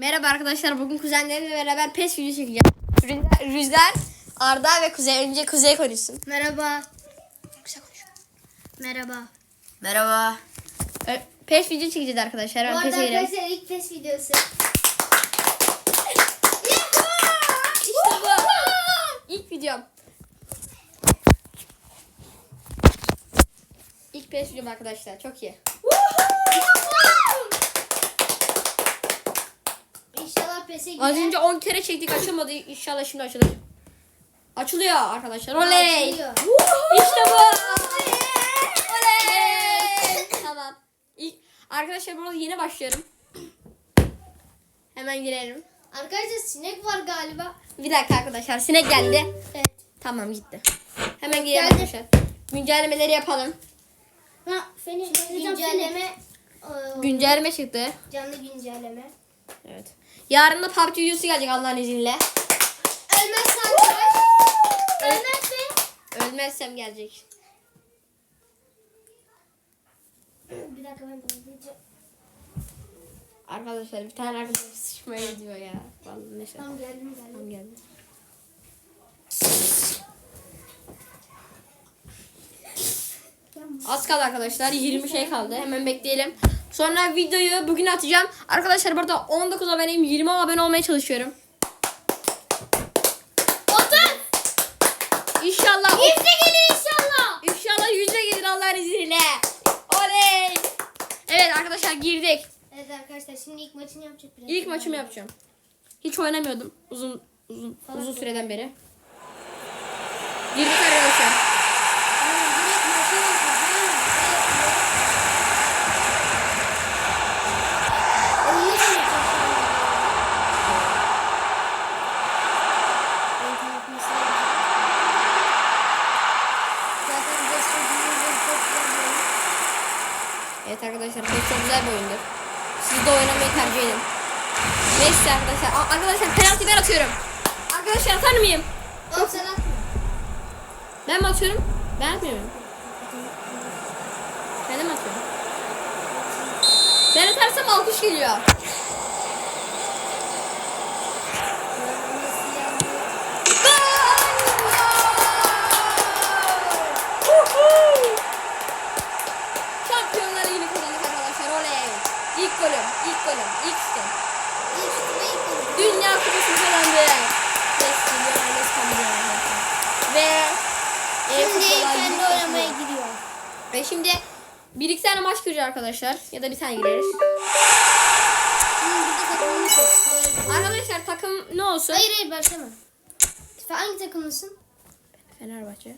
Merhaba arkadaşlar. Bugün kuzenlerimle beraber PES video çekeceğim. Rüzgar, Rüzgar, Arda ve Kuzey. Önce Kuzey konuşsun. Merhaba. Kuzey konuş. Merhaba. Merhaba. PES video çekeceğiz arkadaşlar. Bu Ben arada arkadaşlar ilk test videosu. İşte bu. İlk videom. İlk PES videom arkadaşlar. Çok iyi. PES'e. Az önce 10 kere çektik açılmadı. İnşallah şimdi açılır. Açılıyor arkadaşlar. Oley. Açılıyor. İşte bu. Oley. tamam. İlk, arkadaşlar burada yeni başlıyorum. Hemen girelim. Arkadaşlar sinek var galiba. Bir dakika arkadaşlar. Sinek geldi. Evet. Tamam gitti. Hemen girelim Geldi. arkadaşlar. Güncellemeleri yapalım. Ha, Feni, güncelleme. Güncelleme çıktı. canlı güncelleme. Evet. Yarın da PUBG videosu gelecek Allah'ın izniyle. Ölmezse arkadaş. Ölmezse. Ölmezsem gelecek. Bir dakika ben de Arkadaşlar bir tane arkadaş sıçmaya gidiyor ya. Vallahi neyse. Tamam geldim geldim. Tamam geldi. Az kaldı arkadaşlar. 20 şey kaldı. Hemen bekleyelim. Sonra videoyu bugün atacağım. Arkadaşlar burada 19 aboneyim. 20 abone olmaya çalışıyorum. Otur. İnşallah. Kimse geliyor inşallah. İnşallah yüzde gelir Allah'ın izniyle. Oley. Evet arkadaşlar girdik. Evet arkadaşlar şimdi ilk maçını yapacak biraz. İlk maçımı yapacağım. Hiç oynamıyordum uzun uzun uzun süreden beri. Girdik arkadaşlar. Direkt maça yapacağız. Oyunu da yapacağız. Ben tanıtmasını yapacağım. Zaten biz çok güzel çok güzel bir oyun. Evet arkadaşlar pek çok güzel bir oyundur. Siz de oynamayı tercih edin. Neyse arkadaşlar. Aa, arkadaşlar penaltı ben atıyorum. Arkadaşlar atar mıyım? Oğlum sen atma. Ben mi atıyorum? Ben atmıyorum. Ben mi atıyorum? Ben atarsam alkış geliyor. Kendi ilgili oynamaya giriyor. Ve şimdi bir iki tane maç gireceğiz arkadaşlar. Ya da bir tane gireriz. Arkadaşlar takım ne olsun? Hayır hayır başlama. Sen hangi takımlısın? Fenerbahçe.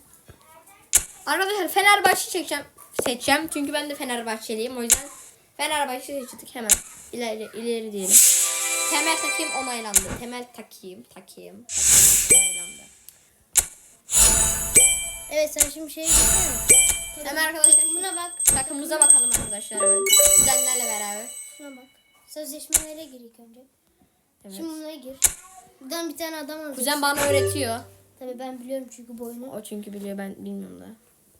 Arkadaşlar Fenerbahçe çekeceğim. Seçeceğim. Çünkü ben de Fenerbahçeliyim. O yüzden Fenerbahçe seçtik hemen. İleri, ileri diyelim. Temel takayım onaylandı. Temel takayım. Takayım. takayım onaylandı. Evet sen şimdi şeye gitsene. Hemen arkadaşlar Takımına bak. takımımıza bakalım arkadaşlar hemen. Kuzenlerle beraber. Şuna bak. Sözleşmelere gir ilk önce. Evet. Şimdi buna gir. Buradan bir tane adam alacağız. Kuzen bana öğretiyor. Tabii ben biliyorum çünkü bu oyunu. O çünkü biliyor ben bilmiyorum da.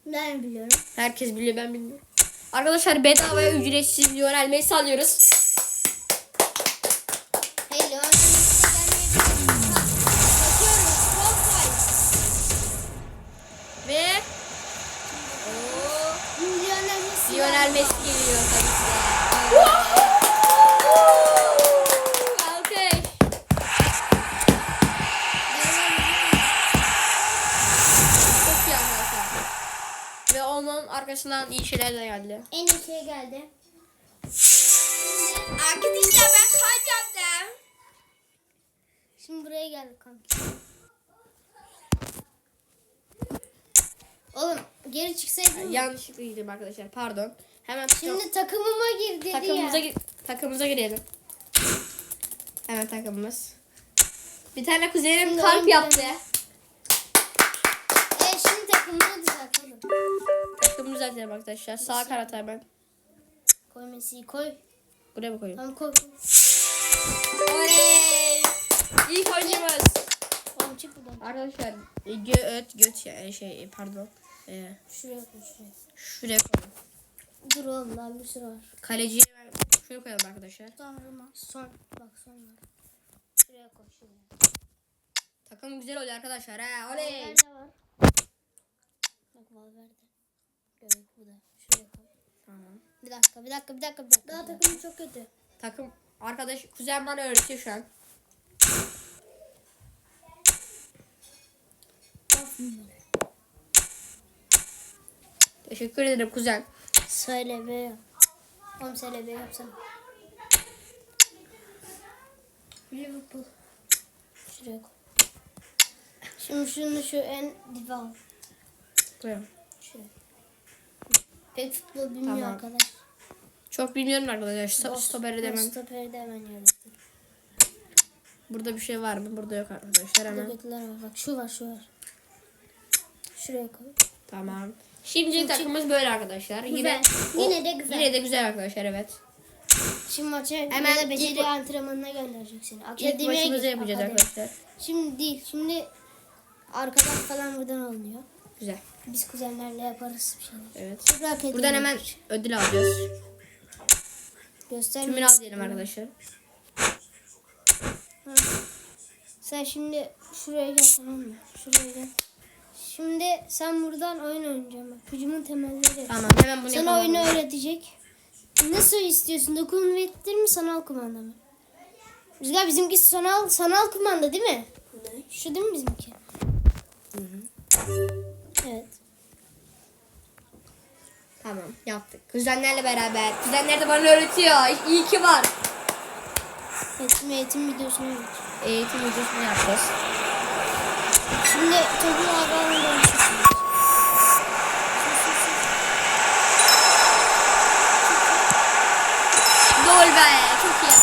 Ben biliyorum. Herkes biliyor ben bilmiyorum. Arkadaşlar bedavaya ücretsiz Lionel Messi alıyoruz. Hey Leon Messi gelmeyebilir. Messi. Geliyor. Alkış. Çok iyi arkadaşlar. Ve onun arkasından iyi şeyler de geldi. En iyi şey geldi. Arkadaşlar ben kalp yaptım. Şimdi buraya geldik kanka. Oğlum geri çıksaydın. Yanlışlıkla girdim arkadaşlar pardon. Hemen Şimdi takımıma gir dedi takımımıza, ya. gi- takımımıza girelim. Hemen takımımız. Bir tane kuzenim kalp yaptı. Evet şimdi takımını düzelt oğlum. Takımımızı düzeltelim arkadaşlar. Sağ kanat hemen. Koy Messi'yi koy. Buraya mı koyayım? Tamam koy. Oley! İlk oyuncumuz. Oğlum çık buradan. Arkadaşlar e, göt göt ya şey pardon. Ee, Şuraya koy şuraya. şuraya koyalım. Dur oğlum daha bir sürü var. Kaleciye şöyle koyalım arkadaşlar. Tanrıma. Son. Bak son var. Şuraya koy şuraya. Takım güzel oluyor arkadaşlar. Ha, oley. Valverde var. Bak Valverde. Göbek bu da. Şuraya koy. Tamam. Bir dakika bir dakika bir dakika bir dakika. Daha takım çok kötü. Takım arkadaş kuzen bana öğretiyor şu an. Teşekkür ederim kuzen. Söyle be yap. Oğlum söyle be yapsana. Liverpool. Şuraya koy. Şimdi şunu şu en dibe al. Koyalım. Şuraya. Pek futbol bilmiyor Tamam. arkadaş. Çok bilmiyorum arkadaşlar. Sto- Boş- Stoperi demem. Stoperi de hemen. Burada bir şey var mı? Burada yok arkadaşlar hemen. Buradakiler var. Bak şu var şu var. Şuraya koy. Tamam. Şimdi takımımız böyle arkadaşlar. Yine Güzel. Yine de güzel. Yine de güzel arkadaşlar evet. Şimdi maça Hemen ilk- beceri antrenmanına gönderecek seni. İlk Akademiye maçımızı git, yapacağız akademi. arkadaşlar. Şimdi değil. Şimdi arkadaş falan buradan alınıyor. Güzel. Biz kuzenlerle yaparız bir şeyler. Evet. Buradan hemen ödül alacağız. göster. Tümünü al diyelim arkadaşlar. Sen şimdi şuraya gel tamam mı? Şuraya gel. Şimdi sen buradan oyun oynayacaksın. Hücumun temelleri. Tamam hemen bunu Sana yapalım. oyunu öğretecek. Nasıl istiyorsun? Dokun ve mi sanal kumanda mı? Rüzgar bizimki sanal sanal kumanda değil mi? Şu değil mi bizimki? Evet. Tamam yaptık. Kuzenlerle beraber. Kuzenler de bana öğretiyor. İyi ki var. Eğitim, eğitim videosunu geç. Eğitim videosunu yapacağız. Şimdi topu ağabeyine dönüşürsün. Gol be. Çok iyi.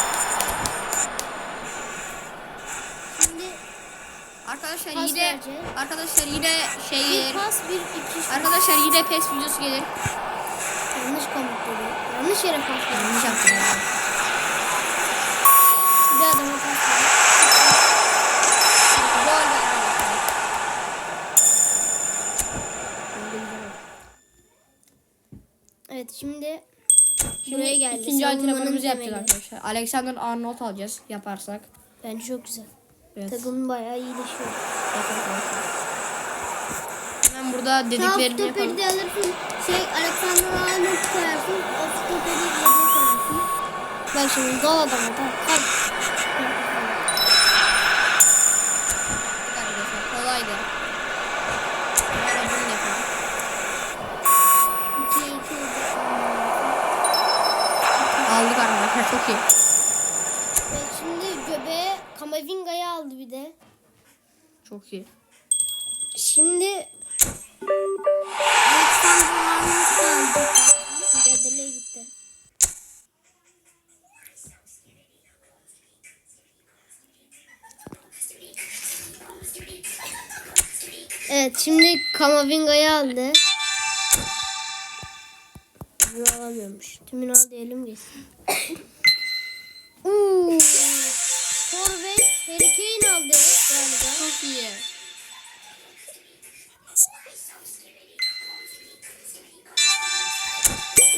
Şimdi Arkadaşlar Pas yine vereceğiz. arkadaşlar yine şey bir gelir. pas bir iki. Arkadaşlar yine pes videosu gelir. Yanlış komut dedi. Yanlış yere pas. Yanlış yaptım. ya. Bir adama pas verdi. Gol be. arkadaşlar. Evet şimdi Şimdi buraya geldi. ikinci Savunmanın antrenmanımızı yapacağız temeli. arkadaşlar. Alexander Arnold alacağız yaparsak. Bence çok güzel. Evet. Takım bayağı iyileşiyor. Hemen burada dediklerini yapalım. Top de alırsın. Şey Alexander Arnold koyarsın. O stoperi yediği koyarsın. Bak şimdi dal adamı. Kalk. Arkadaşlar kolaydı. Hemen bunu yapalım. İki, iki, iki. Aldık arkadaşlar çok iyi. Evet şimdi göbeğe Kamavinga'yı aldı bir de. Çok iyi. Şimdi. Mücadeleye gitti. Evet şimdi Kamavinga'yı aldı. Bunu alamıyormuş. Tümünü al diyelim geçsin. Harry Kane aldı galiba. Çok iyi.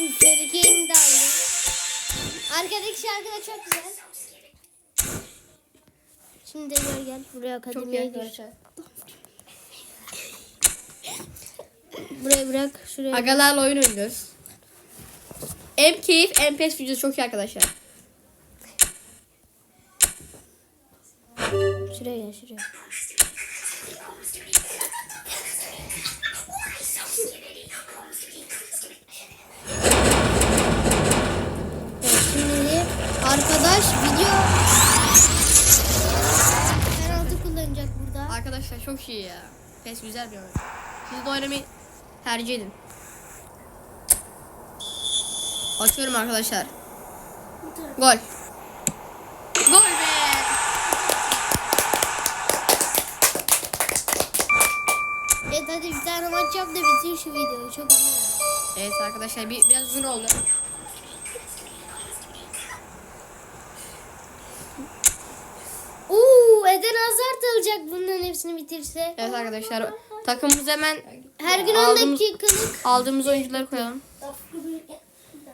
Uf Harry Kane de aldı. Arkadaki şarkı da çok güzel. Şimdi gel gel buraya akademiye gir. Buraya bırak şuraya. Agalarla oyun oynuyoruz. En keyif, en pes videosu çok iyi arkadaşlar. Şuraya gel şuraya. Evet, şimdi arkadaş video penaltı kullanacak burada. Arkadaşlar çok iyi ya. Pes güzel bir oyun. Siz de oynamayı tercih edin. Açıyorum arkadaşlar. Gol. Gol be. Evet hadi bir tane maç yap da bitir şu videoyu. Çok güzel. Evet arkadaşlar bir, biraz uzun oldu. Oo, Eden Hazard alacak bunların hepsini bitirse. Evet arkadaşlar takımımız hemen Her gün 10 aldığımız, dakikalık. aldığımız oyuncuları koyalım.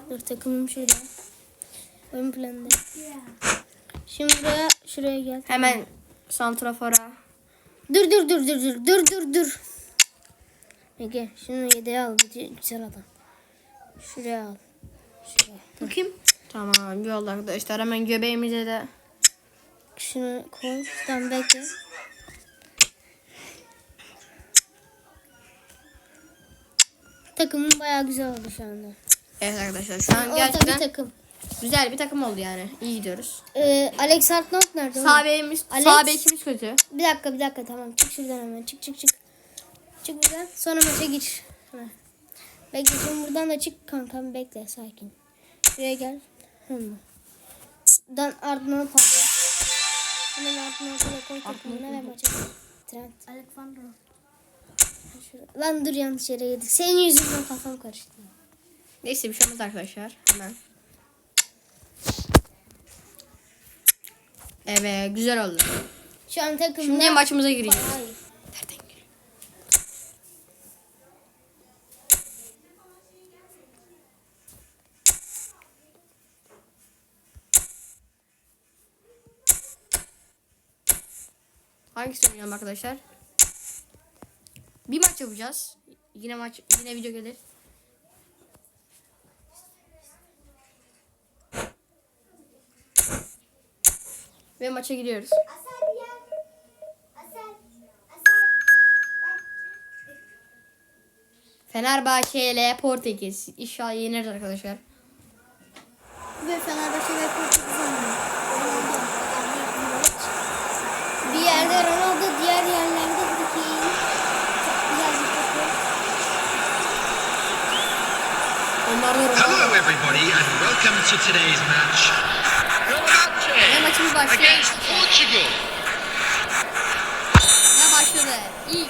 Dur takımım şurada. Ön planda. Şimdi buraya şuraya gel. Hemen santrafora. Dur dur dur dur dur dur dur dur. Ege şunu yedeğe al bu güzel adam. Şuraya al. Şuraya. Bakayım. Tamam yolda arkadaşlar hemen göbeğimize de. Şunu koy. Tamam bekle. Takımın bayağı güzel oldu şu anda. Evet arkadaşlar şu an Orta gerçekten bir takım. güzel bir takım oldu yani. İyi gidiyoruz. Ee, Alex Arnold nerede? Sağ bekimiz, Alex- sağ bekimiz kötü. Bir dakika bir dakika tamam. Çık şuradan hemen. Çık çık çık. Çık buradan. Sonra maça gir. Hemen. Bekle şimdi buradan da çık kankam. Bekle sakin. Şuraya gel. Hemen. Dan Arnold aldı. Hemen da koy takımına ve maça gir. Trent. Alexander. Şurada. Lan dur yanlış yere yedik. Senin yüzünden kafam karıştı. Neyse bir şey olmaz arkadaşlar. Hemen. Evet güzel oldu. Şu an takımda... Şimdi maçımıza gireceğiz. Hangisi oynayalım arkadaşlar? Bir maç yapacağız. Yine maç, yine video gelir. Ve maça gidiyoruz. Fenerbahçe ile Portekiz. İnşallah yeniriz arkadaşlar. Ve Fenerbahçe Hello, everybody, and welcome to today's match. Ve maçımız başlıyor. Against Portugal. Ve başladı. İlk.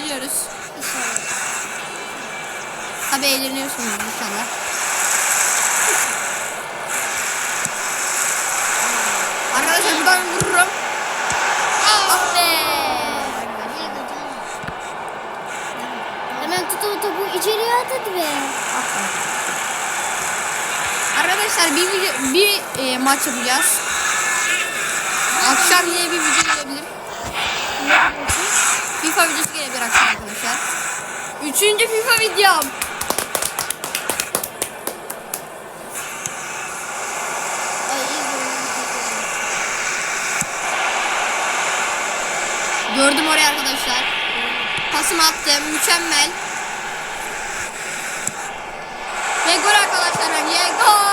de eğlendiriyoruz. Tabi eğleniyorsunuz inşallah. Arkadaşlar buradan vururum. Ah be. Hemen tut o topu içeriye at hadi be. Arkadaşlar bir video, bir e, maç yapacağız. Akşam yine bir video. FIFA videosu gelebilir akşam arkadaşlar. Üçüncü FIFA videom. İyi Gördüm oraya arkadaşlar. Pasımı attım. Mükemmel. Ve gol arkadaşlar bence. Gol!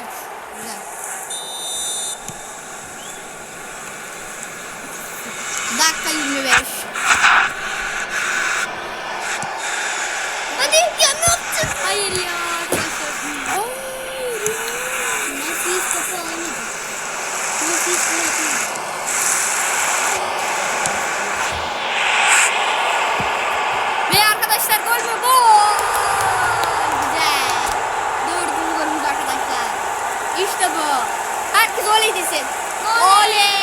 Üç. Güzel. Dakika 25. Hadi ya ne yaptın? Hayır ya arkadaşlar. Nasıl hiç topu alamadı? Nasıl hiç topu alamadı? Ve arkadaşlar gol mü? Gol! Güzel. Dördüncü golümüz arkadaşlar. Oley!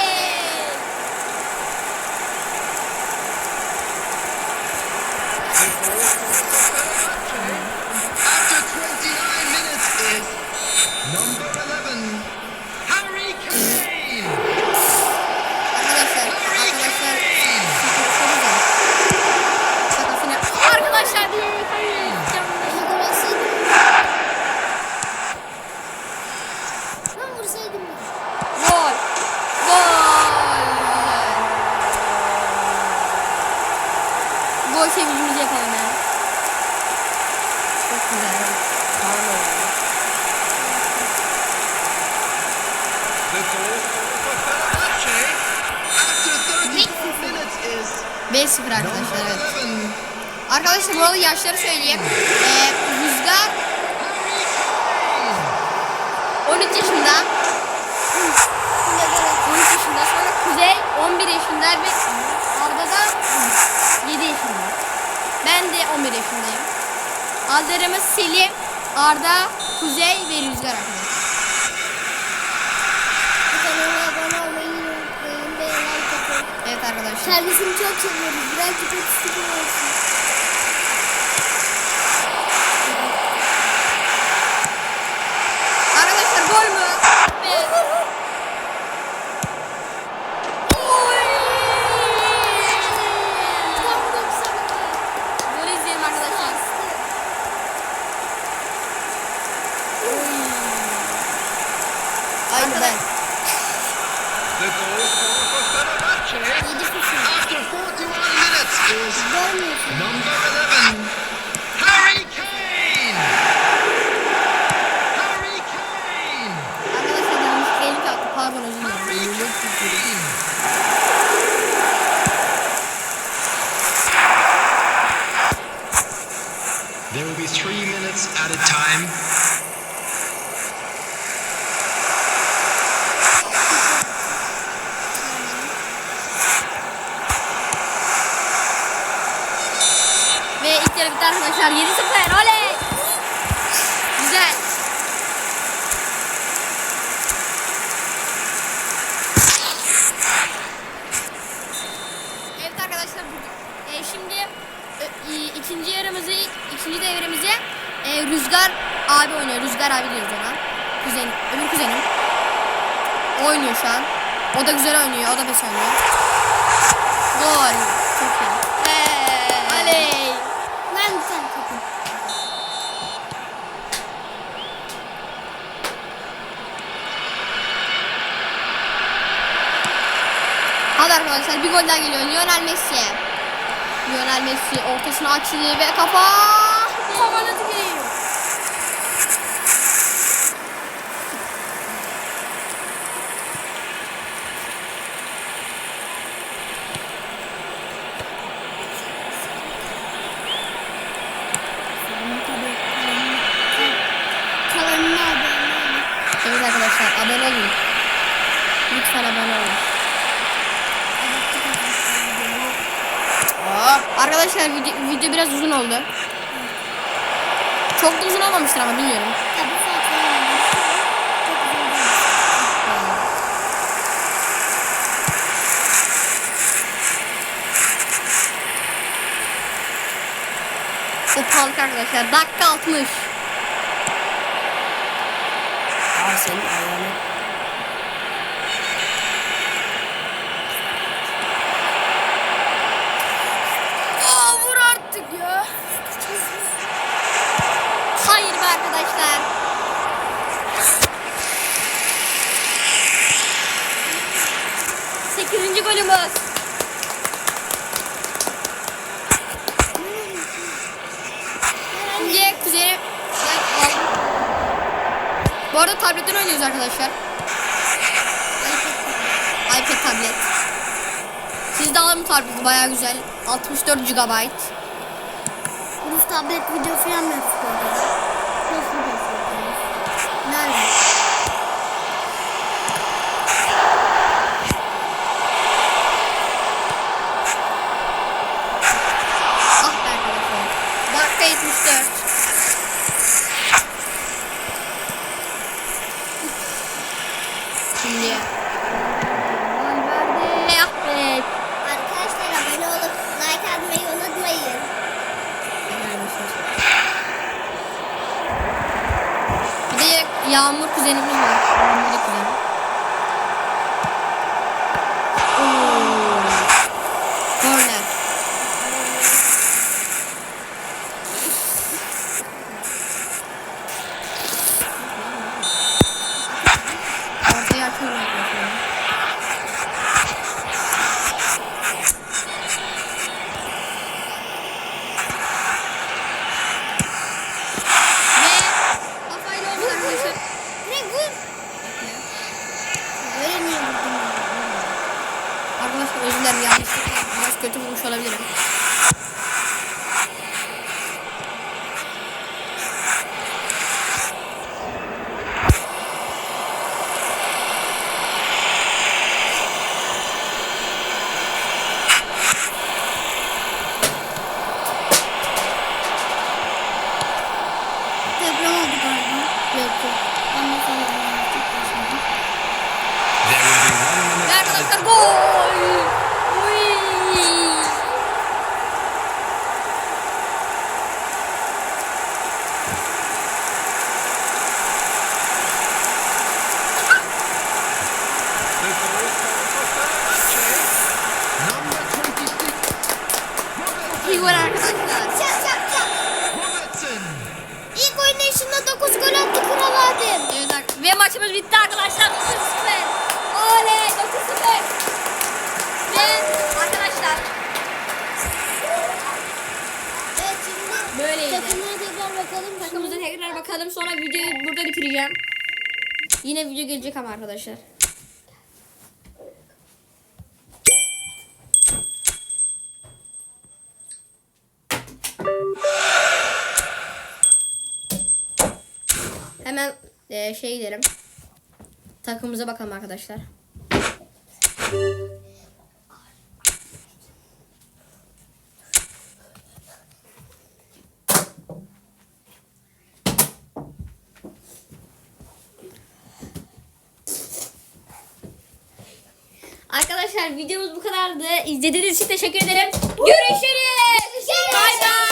After 29 minutes is number 11, Harry Kane. Arkadaşlar, arkadaşlar şakasını Arkadaşlar diye Onu kovalasaydım. Lan vursaydım ben. Gol. Gol. Gol ya. Çok güzel. 34 minutes is 5-0 arkadaşlar evet. 11, Arkadaşlar bu arada yaşları söyleyeyim. Ee, Rüzgar 13 yaşında. 13 yaşında sonra Kuzey 11 yaşında ve Arda da 7 yaşında. Ben de 11 yaşındayım. Adlarımız Selim, Arda, Kuzey ve Rüzgar arkadaşlar. Kanalıma abone olmayı unutmayın. Ve like atın. Evet arkadaşlar. Kendisini çok seviyoruz. Birazcık ötüsü olsun. Arkadaşlar gol mü? Ve... Tam 90. Gol izleyelim arkadaşlar. Aynı ben. the goal scorer for Fenerbahce after 41 minutes is number 11, Harry Kane. Harry Kane. Arkadaşlar yanlış elim kalktı. Pardon özür Harry dilerim. Kane. There will be three minutes at a time. Ve ilk yarı bitti arkadaşlar. 7-0. Oley. Güzel. Evet arkadaşlar bu- e, şimdi e, e, ikinci yarımızı ikinci devremizi e, Rüzgar abi oynuyor. Rüzgar abi diyoruz ona. Kuzenim, öbür kuzenim. O oynuyor şu an. O da güzel oynuyor. O da pes oynuyor. Gol. Çok iyi. Oley. Lan sen kapı. Hadi arkadaşlar bir gol daha geliyor. Lionel Messi. Lionel Messi ortasını açtı ve kafa. Kafana tıkıyor. Kanalına abone olun. Evet arkadaşlar abone olun. Lütfen abone olun. Aa, arkadaşlar video, video biraz uzun oldu. Çok da uzun olmamıştır ama bilmiyorum. Olmuş. Kopalık arkadaşlar. Dakika 60. Aa senin ayağını. Aa vur artık ya. Hayır be arkadaşlar. Sekizinci golümüz. Şimdi kuzenim... Bu arada tabletten oynuyoruz arkadaşlar. iPad tablet. Siz de alın bu tableti baya güzel. 64 GB. Rus tablet video falan mı yapıyoruz? Nasıl yapıyoruz? Nerede? Ah be arkadaşlar. Dakika 74. hemen e, şey gidelim. Takımımıza bakalım arkadaşlar. Arkadaşlar videomuz bu kadardı. İzlediğiniz için teşekkür ederim. Görüşürüz. Görüşürüz. Bay bay.